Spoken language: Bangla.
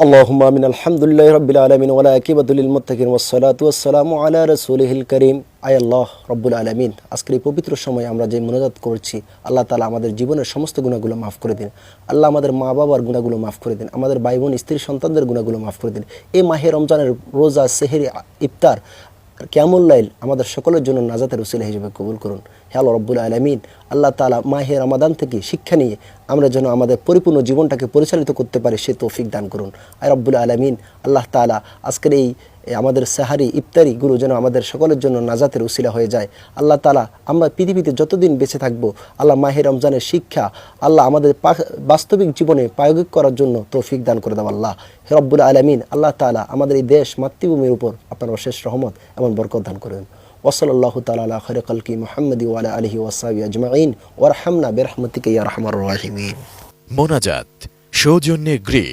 اللهم من الحمد لله رب العالمين ولا عاقبة للمتقين والصلاة والسلام على رسوله الكريم আয় আল্লাহ রব্বুল আলমিন আজকের এই পবিত্র সময় আমরা যে মনোজাত করছি আল্লাহ তালা আমাদের জীবনের সমস্ত গুণাগুলো মাফ করে দিন আল্লাহ আমাদের মা বাবার গুণাগুলো মাফ করে দিন আমাদের ভাই বোন স্ত্রী সন্তানদের গুণাগুলো মাফ করে দিন এই মাহে রমজানের রোজা সেহেরি ইফতার ক্যামুল্লাইল আমাদের সকলের জন্য নাজাতের উসিলা হিসেবে কবুল করুন। হে আল্লাহ রব্বুল আলমিন, আল্লাহ তালা মাহের রমাদান থেকে শিক্ষা নিয়ে আমরা যেন আমাদের পরিপূর্ণ জীবনটাকে পরিচালিত করতে পারি, সে তৌফিক দান করুন। আর রব্বুল আলমিন, আল্লাহ তালা আজকের এই আমাদের সাহারি ইফতারিগুলো যেন আমাদের সকলের জন্য নাজাতের উসিলা হয়ে যায়। আল্লাহ তালা আমরা পৃথিবীতে যতদিন বেঁচে থাকব, আল্লাহ মাহে রমজানের শিক্ষা, আল্লাহ আমাদের বাস্তবিক জীবনে প্রায়োগিক করার জন্য তৌফিক দান করে দেওয়া আল্লাহ। রব্বুল আলমিন, আল্লাহ তালা আমাদের এই দেশ মাতৃভূমির উপর আপনার অশেষ রহমত এমন বরকত দান করেন। তালা খরে কলকি মোহাম্মদি ওয়ালা আলহি আজমাইন। ওরহামনা বেরহমতিকে ইয়া রহমার রাহিমিন। মোনাজাত, সৌজন্যে গ্রে